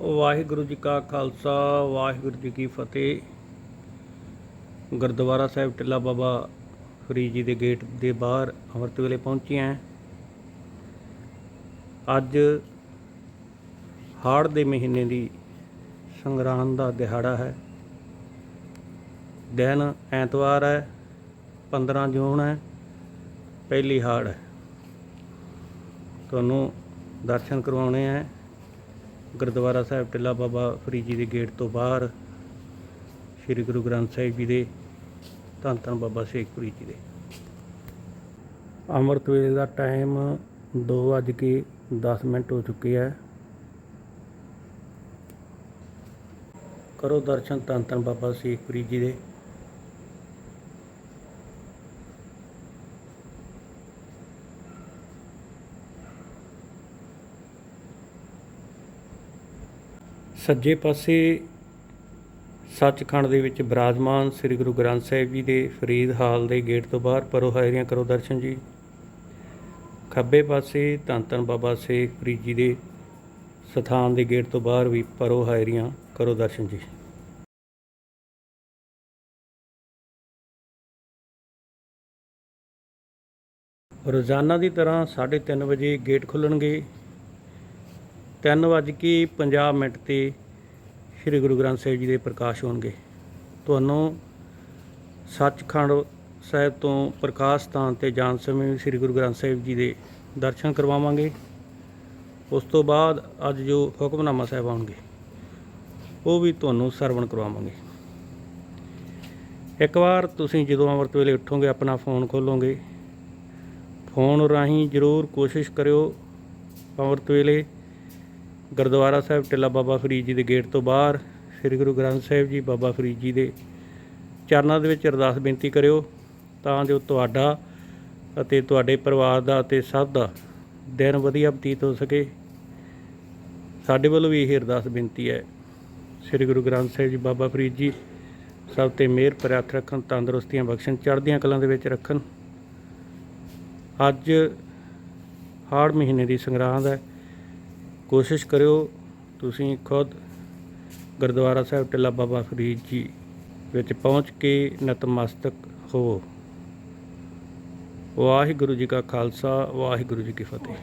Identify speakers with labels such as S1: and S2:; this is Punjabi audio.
S1: ਵਾਹਿਗੁਰੂ ਜੀ ਕਾ ਖਾਲਸਾ, ਵਾਹਿਗੁਰੂ ਜੀ ਕੀ ਫਤਿਹ। ਗੁਰਦੁਆਰਾ ਸਾਹਿਬ ਟਿੱਲਾ ਬਾਬਾ ਫਰੀਦ ਜੀ ਦੇ ਗੇਟ ਦੇ ਬਾਹਰ ਅੰਮ੍ਰਿਤ ਵੇਲੇ ਪਹੁੰਚੇ ਹਾਂ। ਅੱਜ ਹਾੜ ਦੇ ਮਹੀਨੇ ਦੀ ਸੰਗਰਾਂਦ ਦਾ ਦਿਹਾੜਾ ਹੈ। ਦਿਨ ਐਤਵਾਰ ਹੈ 15 ਜੂਨ ਹੈ, ਪਹਿਲੀ ਹਾੜ ਤੁਹਾਨੂੰ ਦਰਸ਼ਨ ਕਰਵਾਉਣੇ ਹੈ। ਗੁਰਦੁਆਰਾ ਸਾਹਿਬ ਟਿੱਲਾ ਬਾਬਾ ਫਰੀਦ ਜੀ ਦੇ ਗੇਟ ਤੋਂ ਬਾਹਰ, ਸ੍ਰੀ ਗੁਰੂ ਗ੍ਰੰਥ ਸਾਹਿਬ ਜੀ ਦੇ ਧੰਨ ਧੰਨ ਬਾਬਾ ਸ਼ੇਖਪੁਰੀ ਜੀ ਦੇ। ਅੰਮ੍ਰਿਤ ਵੇਲੇ ਦਾ ਟਾਈਮ 2:10 ਮਿੰਟ ਹੋ ਚੁੱਕੇ ਹੈ ਕਰੋ ਦਰਸ਼ਨ ਧੰਨ ਧੰਨ ਬਾਬਾ ਸ਼ੇਖਪੁਰੀ ਜੀ ਦੇ। ਸੱਜੇ ਪਾਸੇ ਸੱਚਖੰਡ ਦੇ ਵਿੱਚ ਬਰਾਜਮਾਨ ਸ੍ਰੀ ਗੁਰੂ ਗ੍ਰੰਥ ਸਾਹਿਬ ਜੀ ਦੇ ਫਰੀਦ ਹਾਲ ਦੇ ਗੇਟ ਤੋਂ ਬਾਹਰ ਪਰੋ ਹਾਜ਼ਰੀਆਂ ਕਰੋ ਦਰਸ਼ਨ ਜੀ। ਖੱਬੇ ਪਾਸੇ ਧੰਨ ਧੰਨ ਬਾਬਾ ਸ਼ੇਖ ਫਰੀਦ ਜੀ ਦੇ ਸਥਾਨ ਦੇ ਗੇਟ ਤੋਂ ਬਾਹਰ ਵੀ ਪਰੋ ਹਾਜ਼ਰੀਆਂ ਕਰੋ ਦਰਸ਼ਨ ਜੀ। ਰੋਜ਼ਾਨਾ ਦੀ ਤਰ੍ਹਾਂ 3:30 ਵਜੇ ਗੇਟ ਖੁੱਲਣਗੇ। 3:50 ਮਿੰਟ ਤੇ ਸ੍ਰੀ ਗੁਰੂ ਗ੍ਰੰਥ ਸਾਹਿਬ ਜੀ ਦੇ ਪ੍ਰਕਾਸ਼ ਹੋਣਗੇ। ਤੁਹਾਨੂੰ ਸੱਚਖੰਡ ਸਾਹਿਬ ਤੋਂ ਪ੍ਰਕਾਸ਼ ਸਥਾਨ ਤੇ ਜਾਣ ਸਮੇਂ ਸ੍ਰੀ ਗੁਰੂ ਗ੍ਰੰਥ ਸਾਹਿਬ ਜੀ ਦੇ ਦਰਸ਼ਨ ਕਰਵਾਵਾਂਗੇ। ਉਸ ਤੋਂ ਬਾਅਦ ਅੱਜ ਜੋ ਹੁਕਮਨਾਮਾ ਸਾਹਿਬ ਆਉਣਗੇ, ਉਹ ਵੀ ਤੁਹਾਨੂੰ ਸਰਵਣ ਕਰਵਾਵਾਂਗੇ। ਇੱਕ ਵਾਰ ਤੁਸੀਂ ਜਦੋਂ ਅੰਮ੍ਰਿਤ ਵੇਲੇ ਉੱਠੋਗੇ, ਆਪਣਾ ਫੋਨ ਖੋਲੋਗੇ। ਫੋਨ ਰਾਹੀਂ ਜ਼ਰੂਰ ਕੋਸ਼ਿਸ਼ ਕਰਿਓ ਅੰਮ੍ਰਿਤ ਵੇਲੇ ਗੁਰਦੁਆਰਾ ਸਾਹਿਬ ਟਿੱਲਾ ਬਾਬਾ ਫਰੀਦ ਜੀ ਦੇ ਗੇਟ ਤੋਂ ਬਾਹਰ, ਸ੍ਰੀ ਗੁਰੂ ਗ੍ਰੰਥ ਸਾਹਿਬ ਜੀ ਬਾਬਾ ਫਰੀਦ ਜੀ ਦੇ ਚਰਨਾਂ ਦੇ ਵਿੱਚ ਅਰਦਾਸ ਬੇਨਤੀ ਕਰਿਓ ਤਾਂ ਜੋ ਤੁਹਾਡਾ ਅਤੇ ਤੁਹਾਡੇ ਪਰਿਵਾਰ ਦਾ ਅਤੇ ਸਭ ਦਾ ਦਿਨ ਵਧੀਆ ਬਤੀਤ ਹੋ ਸਕੇ। ਸਾਡੇ ਵੱਲੋਂ ਵੀ ਇਹ ਅਰਦਾਸ ਬੇਨਤੀ ਹੈ। ਸ੍ਰੀ ਗੁਰੂ ਗ੍ਰੰਥ ਸਾਹਿਬ ਜੀ ਬਾਬਾ ਫਰੀਦ ਜੀ, ਸਭ ਤੇ ਮਿਹਰ ਪ੍ਰਾਪਤ ਰੱਖਣ, ਤੰਦਰੁਸਤੀਆਂ ਬਖਸ਼ਣ, ਚੜ੍ਹਦੀਆਂ ਕਲਾਂ ਦੇ ਵਿੱਚ ਰੱਖਣ। ਅੱਜ ਹਾੜ ਮਹੀਨੇ ਦੀ ਸੰਗਰਾਂਦ ਹੈ। ਕੋਸ਼ਿਸ਼ ਕਰਿਓ ਤੁਸੀਂ ਖੁਦ ਗੁਰਦੁਆਰਾ ਸਾਹਿਬ ਟਿੱਲਾ ਬਾਬਾ ਫਰੀਦ ਜੀ ਵਿੱਚ ਪਹੁੰਚ ਕੇ ਨਤਮਸਤਕ ਹੋਵੋ। ਵਾਹਿਗੁਰੂ ਜੀ ਕਾ ਖਾਲਸਾ, ਵਾਹਿਗੁਰੂ ਜੀ ਕੀ ਫਤਿਹ।